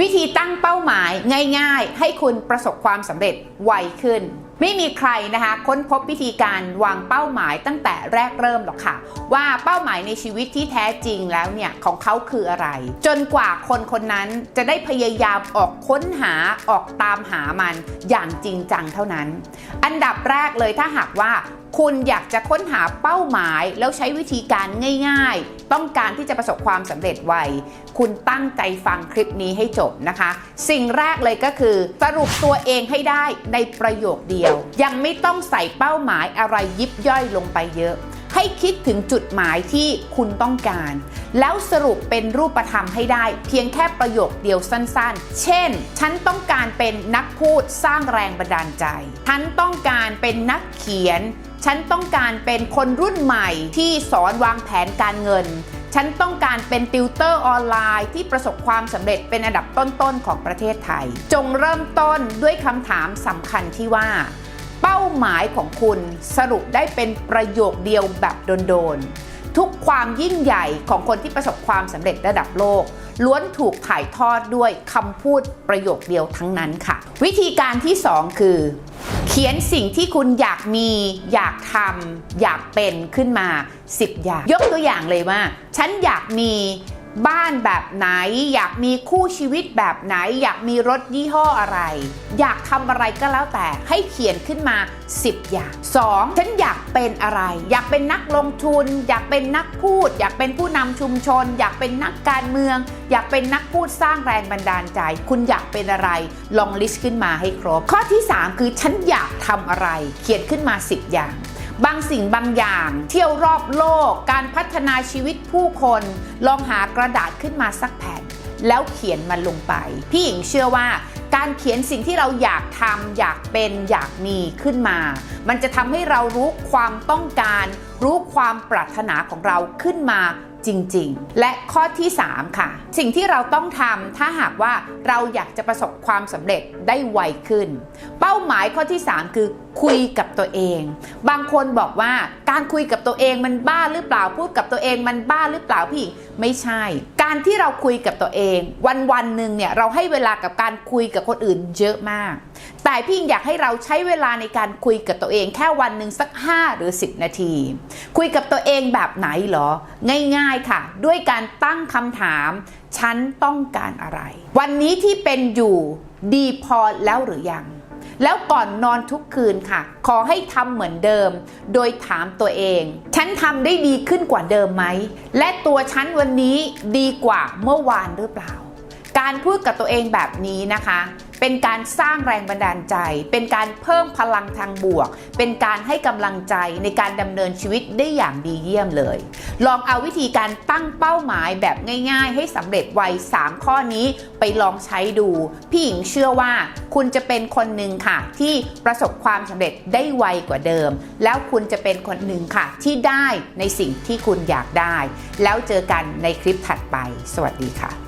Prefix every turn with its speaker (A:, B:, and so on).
A: วิธีตั้งเป้าหมายง่ายๆ ให้คุณประสบความสำเร็จไวขึ้น ไม่มีใครนะคะ ค้นพบวิธีการวางเป้าหมายตั้งแต่แรกเริ่มหรอกค่ะ ว่าเป้าหมายในชีวิตที่แท้จริงแล้วเนี่ย ของเขาคืออะไร จนกว่าคนคนนั้นจะได้พยายามออกค้นหาออกตามหามันอย่างจริงจังเท่านั้น อันดับแรกเลยถ้าหากว่า คุณอยากจะค้นหาเป้าหมายแล้วใช้วิธีการง่าย ๆ ต้องการที่จะประสบความสำเร็จไว คุณตั้งใจฟังคลิปนี้ให้จบนะคะ สิ่งแรกเลยก็คือ สรุปตัวเองให้ได้ในประโยคเดียว ยังไม่ต้องใส่เป้าหมายอะไรยิบย่อยลงไปเยอะ ให้คิดถึงจุดหมายที่คุณต้องการ แล้วสรุปเป็นรูปธรรมให้ได้ เพียงแค่ประโยคเดียวสั้นๆ เช่น ฉันต้องการเป็นนักพูดสร้างแรงบันดาลใจ ฉันต้องการเป็นนักเขียน ฉันต้องการเป็นคนรุ่นใหม่ที่สอนวางแผนการเงินฉันต้องการเป็นติวเตอร์ออนไลน์ที่ประสบความสำเร็จเป็นอันดับต้นๆของประเทศไทย จงเริ่มต้นด้วยคำถามสำคัญที่ว่า เป้าหมายของคุณสรุปได้เป็นประโยคเดียวแบบโดนๆ ทุกความยิ่งใหญ่ของคนที่ประสบความสำเร็จระดับโลก ล้วนถูกถ่ายทอดด้วยคำพูดประโยคเดียวทั้งนั้นค่ะ วิธีการที่ 2 คือ เขียนสิ่งที่คุณอยากมี อยากทำอยากเป็นขึ้นมา 10 อย่าง ยกตัวอย่างเลยว่า ฉันอยากมี บ้านแบบไหน อยากมีคู่ชีวิตแบบไหน อยากมีรถยี่ห้ออะไร อยากทำอะไรก็แล้วแต่ให้เขียนขึ้นมา 10 อย่าง 2. ฉันอยากเป็นอะไร อยากเป็นนักลงทุน อยากเป็นนักพูด อยากเป็นผู้นำชุมชน อยากเป็นนักการเมือง อยากเป็นนักพูดสร้างแรงบันดาลใจ คุณอยากเป็นอะไร ลองลิสต์ขึ้นมาให้ครบ ข้อที่ 3 คือฉันอยากทำอะไร เขียนขึ้นมา 10 อย่าง บางสิ่งบางอย่าง เที่ยวรอบโลก การพัฒนาชีวิตผู้คน ลองหากระดาษขึ้นมาสักแผ่น แล้วเขียนมันลงไป พี่หญิงเชื่อว่าการเขียนสิ่งที่เราอยากทำอยากเป็นอยากมีขึ้นมา มันจะทำให้เรารู้ความต้องการ รู้ความปรารถนาของเราขึ้นมา จริง ๆ และข้อที่ 3 ค่ะ สิ่งที่เราต้องทำถ้าหากว่าเราอยากจะประสบความสำเร็จได้ไวขึ้น เป้าหมายข้อที่ 3 คือคุยกับตัวเอง บางคนบอกว่าการคุยกับตัวเองมันบ้าหรือเปล่าพูดกับตัวเองมันบ้าหรือเปล่าพี่ไม่ใช่ การที่เราคุยกับตัวเอง วันวันหนึ่งเนี่ยเราให้เวลากับการคุยกับคนอื่นเยอะมาก แต่พี่หญิงอยากให้เราใช้เวลาในการคุยกับตัวเองแค่วันหนึ่งสัก 5 หรือ 10 นาที คุยกับตัวเองแบบไหนเหรอ ง่ายๆค่ะ ด้วยการตั้งคำถาม ฉันต้องการอะไร วันนี้ที่เป็นอยู่ดีพอแล้วหรือยัง แล้วก่อนนอนทุกคืนค่ะ ขอให้ทำเหมือนเดิม โดยถามตัวเอง ฉันทำได้ดีขึ้นกว่าเดิมไหม และตัวฉันวันนี้ดีกว่าเมื่อวานหรือเปล่า การพูดกับตัวเองแบบนี้นะคะ เป็นการสร้างแรงบันดาลใจ เป็นการเพิ่มพลังทางบวก เป็นการให้กำลังใจในการดำเนินชีวิตได้อย่างดีเยี่ยมเลย ลองเอาวิธีการตั้งเป้าหมายแบบง่ายๆ ให้สำเร็จไว 3 ข้อนี้ไปลองใช้ดู พี่หญิงเชื่อว่า คุณจะเป็นคนหนึ่งค่ะ ที่ประสบความสำเร็จได้ไวกว่าเดิม แล้วคุณจะเป็นคนหนึ่งค่ะ ที่ได้ในสิ่งที่คุณอยากได้ แล้วเจอกันในคลิปถัดไป สวัสดีค่ะ